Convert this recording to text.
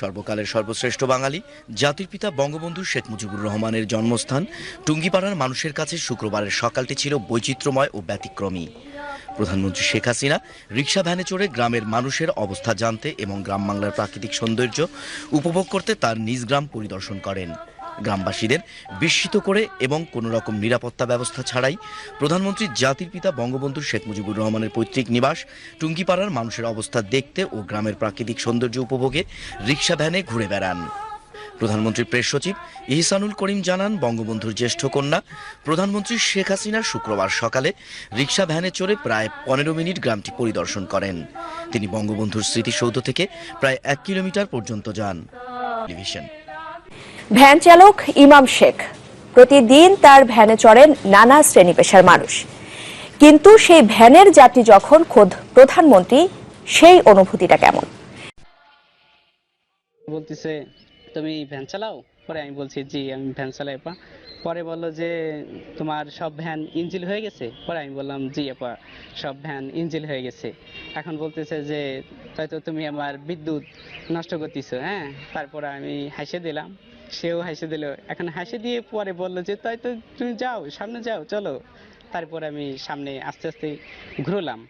সর্বকালের সর্বশ্রেষ্ঠ বাঙালি, জাতির পিতা বঙ্গবন্ধু শেখ মুজিবুর রহমানের জন্মস্থান টুঙ্গিপাড়ার মানুষের কাছে শুক্রবারের সকালটি ছিল বৈচিত্র্যময় ও ব্যতিক্রমী। প্রধানমন্ত্রী শেখ হাসিনা রিক্সা ভ্যানে চড়ে গ্রামের মানুষের অবস্থা জানতে এবং গ্রাম বাংলার প্রাকৃতিক সৌন্দর্য উপভোগ করতে তার নিজ গ্রাম পরিদর্শন করেন। গ্রামবাসীদের বিস্মিত করে এবং কোনো রকম নিরাপত্তা ব্যবস্থা ছাড়াই প্রধানমন্ত্রী জাতির পিতা বঙ্গবন্ধু শেখ মুজিবুর রহমানের পৈতৃক নিবাস টুঙ্গিপাড়ার মানুষের অবস্থা দেখতে ও গ্রামের প্রাকৃতিক সৌন্দর্য উপভোগে রিক্সা ভ্যানে ঘুরে বেড়ান। প্রধানমন্ত্রীর প্রেস সচিব ইহসানুল করিম জানান, বঙ্গবন্ধুর জ্যেষ্ঠ কন্যা প্রধানমন্ত্রী শেখ হাসিনা শুক্রবার সকালে রিক্সা ভ্যানে চড়ে প্রায় পনেরো মিনিট গ্রামটি পরিদর্শন করেন। তিনি বঙ্গবন্ধুর স্মৃতিসৌধ থেকে প্রায় এক কিলোমিটার পর্যন্ত যান। টেলিভিশন। ভ্যান চালক ইমাম শেখ। প্রতিদিন তার ভ্যানে চড়েন নানা শ্রেণি পেশার মানুষ। কিন্তু সেই ভ্যানের যাত্রী যখন খোদ প্রধানমন্ত্রী, সেই অনুভূতিটা কেমন? বলতেছে, তুমি ভ্যান চালাও? পরে আমি বলছি, জি, আমি ভ্যান চালাই পরে বলল যে, তোমার সব ভ্যান ইঞ্জিল হয়ে গেছে? পরে আমি বললাম, জি আপা, সব ভ্যান ইঞ্জিল হয়ে গেছে। এখন বলতেছে যে, হয়তো তুমি আমার বিদ্যুৎ নষ্ট করতেছো হ্যাঁ? তারপরে আমি হাসে দিলাম। সেও হাসে দিল। এখন হাসে দিয়ে পরে বলল যে, তাই তো তুমি যাও, সামনে যাও, চলো। তারপরে আমি সামনে আস্তে আস্তে ঘুরলাম।